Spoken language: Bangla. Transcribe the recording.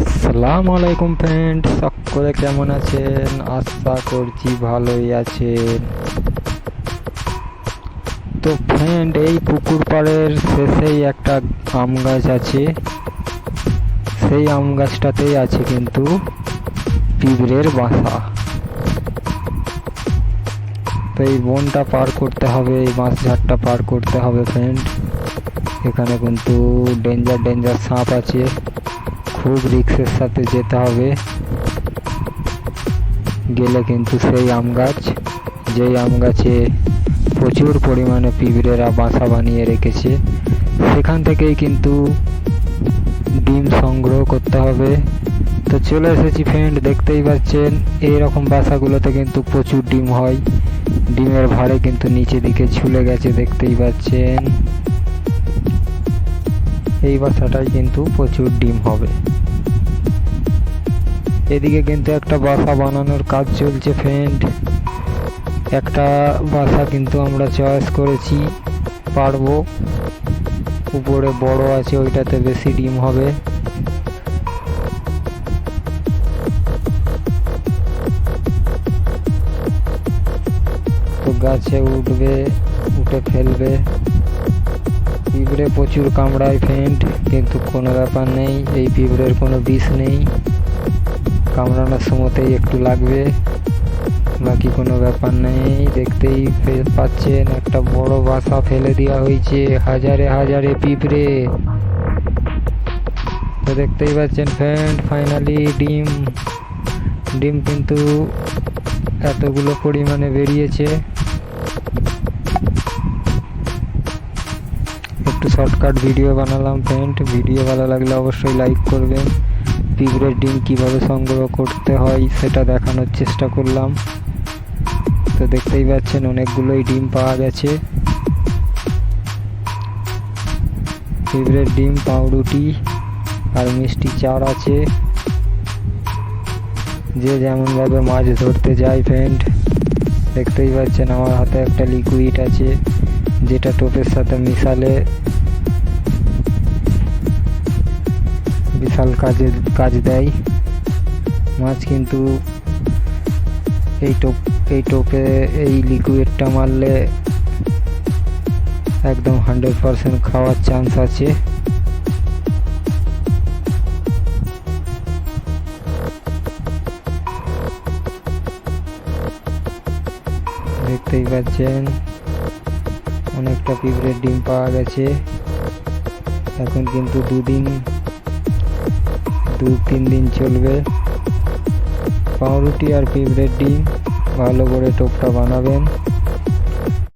আসসালামু আলাইকুম ফ্রেন্ড সকলে কেমন আছেন? আশা করছি ভালোই আছেন। তো ফ্রেন্ড, এই পুকুর পাড়ের শেষেই একটা আম গাছ আছে। সেই আম গাছটাতেই আছে কিন্তু পিঁপড়ের বাসা। তো এই বনটা পার করতে হবে, এই বাঁশঝাড়টা পার করতে হবে ফ্রেন্ড। এখানে কিন্তু ডেঞ্জার ডেঞ্জার সাপ আছে। খুব রিক্সের সাথে যেতে হবে। গেলে কিন্তু সেই আম গাছ, যেই আম গাছে প্রচুর পরিমাণে পিঁপড়েরা বাসা বানিয়ে রেখেছে, সেখান থেকেই কিন্তু ডিম সংগ্রহ করতে হবে। তো চলে এসেছি ফ্রেন্ড দেখতেই পাচ্ছেন, এইরকম বাসাগুলোতে কিন্তু প্রচুর ডিম হয়। ডিমের ভাড়ে কিন্তু নিচে দিকে ঝুলে গেছে, দেখতেই পাচ্ছেন। এই বাসাটাই কিন্তু প্রচুর ডিম হবে। এদিকে কিন্তু একটা বাসা বানানোর কাজ চলছে ফ্রেন্ড একটা বাসা কিন্তু আমরা চয়েস করেছি, পারব। উপরে বড় আছে, ওইটাতে বেশি ডিম হবে। তো গাছে উঠবে, উঠে ফেলবে। পিঁপড়ে প্রচুর কামড়ায় ফ্রেন্ড কিন্তু কোনো ব্যাপার নেই, এই পিঁপড়ের কোনো বিষ নেই। কামড়ানোর সময়তেই একটু লাগবে, বাকি কোনো ব্যাপার নেই, দেখতেই পাচ্ছেন, একটা বড় বাসা ফেলে দেওয়া হয়েছে, হাজারে হাজারে পিঁপড়ে। তো দেখতেই পাচ্ছেন ফ্রেন্ড ফাইনালি ডিম ডিম কিন্তু এতগুলো পরিমাণে বেরিয়েছে। একটু শর্টকাট ভিডিও বানালাম ফ্রেন্ড ভিডিও ভালো লাগলে অবশ্যই লাইক করবেন। পিঁপড়ের ডিম কীভাবে সংগ্রহ করতে হয় সেটা দেখানোর চেষ্টা করলাম। তো দেখতেই পাচ্ছেন অনেকগুলোই ডিম পাওয়া গেছে। পিঁপড়ের ডিম, পাউরুটি আর মিষ্টি চার আছে। যে যেমনভাবে মাছ ধরতে যায় ফ্রেন্ড দেখতেই পাচ্ছেন আমার হাতে একটা লিকুইড আছে। যেটা টোপের সাথে মিশালে বিশাল কাজে, কাজ দেয়। মাছ কিন্তু এই টোপ, এই টোপে, এই লিকুইডটা মারলে একদম হান্ড্রেড পারসেন্ট খাওয়ার চান্স আছে। দেখতেই পাচ্ছেন। অনেকটা পিঁপড়ের ডিম পাওয়া গেছে। এখন কিন্তু দুদিন দু তিন দিন চলবে। পাউরুটি আর পিঁপড়ের ডিম ভালো করে টোপটা বানাবেন।